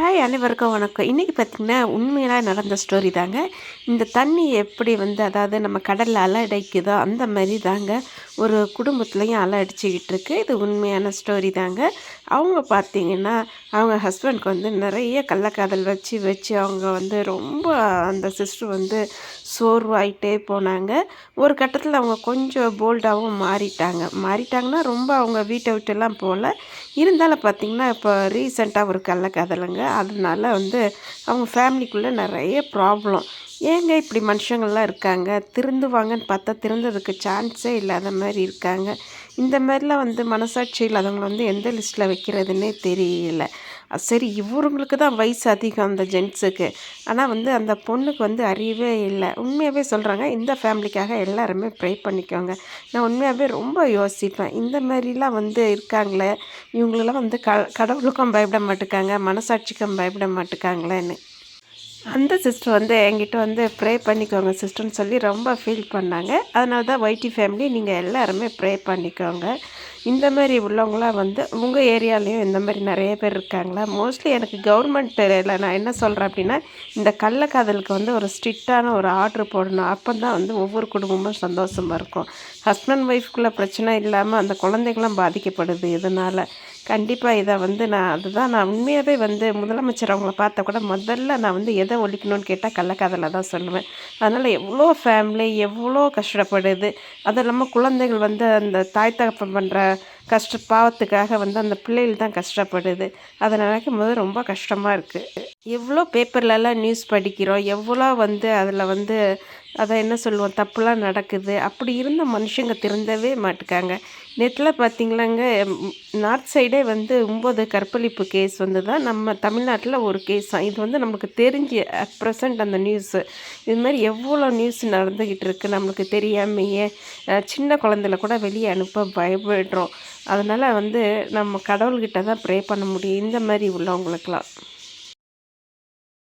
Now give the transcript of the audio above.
Hi அனைவருக்கும் வணக்கம். இன்றைக்கி பார்த்திங்கன்னா உண்மையெல்லாம் நடந்த ஸ்டோரி தாங்க. இந்த தண்ணி எப்படி வந்து அதாவது நம்ம கடலில் அலடைக்குதோ அந்த மாதிரி தாங்க. ஒரு குடும்பத்துலேயும் அலை அடிச்சுக்கிட்டு இருக்கு இது உண்மையான ஸ்டோரி தாங்க. அவங்க பார்த்திங்கன்னா அவங்க ஹஸ்பண்ட்க்கு வந்து நிறைய கள்ளக்காதல் வச்சு வச்சு அவங்க வந்து ரொம்ப அந்த சிஸ்டர் வந்து சோர்வாயிட்டே போனாங்க. ஒரு கட்டத்தில் அவங்க கொஞ்சம் போல்டாகவும் மாறிட்டாங்க. மாறிட்டாங்கன்னா ரொம்ப அவங்க வீட்டை விட்டுலாம் போகல. இருந்தாலும் பார்த்திங்கன்னா இப்போ ரீசெண்டாக ஒரு கள்ளக்காதலுங்க. அதனால வந்து அவங்க ஃபேமிலிக்குள்ளே நிறைய ப்ராப்ளம் ஏங்க இப்படி மனுஷங்கள்லாம் இருக்காங்க? திருந்துவாங்கன்னு பார்த்தா திருந்ததுக்கு சான்ஸே இல்லாத மாதிரி இருக்காங்க. இந்த மாதிரிலாம் வந்து மனசாட்சி இல்லாதவங்களை வந்து எந்த லிஸ்ட்டில் வைக்கிறதுனே தெரியல. சரி இவருங்களுக்கு தான் வயசு அதிகம் அந்த ஜென்ட்ஸுக்கு ஆனால் வந்து அந்த பொண்ணுக்கு வந்து அறிவே இல்லை. உண்மையாகவே சொல்கிறாங்க இந்த ஃபேமிலிக்காக எல்லாருமே ப்ரே பண்ணிக்கோங்க. நான் உண்மையாகவே ரொம்ப யோசிப்பேன். இந்த மாதிரிலாம் வந்து இருக்காங்களே இவங்களெல்லாம் வந்து க கடவுளுக்கும் பயப்பட மாட்டேக்காங்க மனசாட்சிக்கும் பயப்பட மாட்டேக்காங்களேன்னு. அந்த சிஸ்டர் வந்து என்கிட்ட வந்து ப்ரே பண்ணிக்கோங்க சிஸ்டர்னு சொல்லி ரொம்ப ஃபீல் பண்ணாங்க. அதனால தான் ஒய்டி ஃபேமிலி நீங்கள் எல்லாருமே ப்ரே பண்ணிக்கோங்க. இந்த மாதிரி உள்ளவங்களாம் வந்து உங்கள் ஏரியாலேயும் இந்த மாதிரி நிறைய பேர் இருக்காங்களா? மோஸ்ட்லி எனக்கு கவர்மெண்ட் ஏரியாவில் நான் என்ன சொல்கிறேன் அப்படின்னா இந்த கள்ளக்காதலுக்கு வந்து ஒரு ஸ்ட்ரிக்டான ஒரு ஆர்டர் போடணும். அப்போ தான் வந்து ஒவ்வொரு குடும்பமும் சந்தோஷமாக இருக்கும். ஹஸ்பண்ட் ஒய்ஃப்குள்ளே பிரச்சனை இல்லாமல் அந்த குழந்தைங்களாம் பாதிக்கப்படுது இதனால் கண்டிப்பாக இதை வந்து நான் அதுதான் நான் உண்மையாகவே வந்து முதலமைச்சர் அவங்கள பார்த்தா கூட முதல்ல நான் வந்து எதை ஒழிக்கணும்னு கேட்டால் கள்ளக்காதலை தான் சொல்லுவேன். அதனால் எவ்வளோ ஃபேமிலி எவ்வளோ கஷ்டப்படுது. அதுவும் இல்லாமல் குழந்தைகள் வந்து அந்த தாய் தகப்பம் பண்ணுற கஷ்ட பாவத்துக்காக வந்து அந்த பிள்ளைகள் தான் கஷ்டப்படுது. அதை நினைக்கும் போது ரொம்ப கஷ்டமாக இருக்குது எவ்வளோ பேப்பர்லலாம் நியூஸ் படிக்கிறோம். எவ்வளோ வந்து அதில் வந்து அதை என்ன சொல்லுவோம் தப்புலாம் நடக்குது. அப்படி இருந்த மனுஷங்க திருந்தவே மாட்டுக்காங்க. நேற்றுல பார்த்திங்களாங்க நார்த் சைடே வந்து ஒம்பது கற்பழிப்பு கேஸ் வந்து தான் நம்ம தமிழ்நாட்டில் ஒரு கேஸ் தான். இது வந்து நம்மளுக்கு தெரிஞ்சு அட் ப்ரெசண்ட் அந்த நியூஸு இது மாதிரி எவ்வளோ நியூஸ் நடந்துக்கிட்டு இருக்குது நம்மளுக்கு தெரியாமையே சின்ன குழந்தைல கூட வெளியே அனுப்ப பயப்படுறோம். அதனால் வந்து நம்ம கடவுள்கிட்ட தான் ப்ரே பண்ண முடியும். இந்த மாதிரி உள்ளவங்களுக்கெல்லாம்.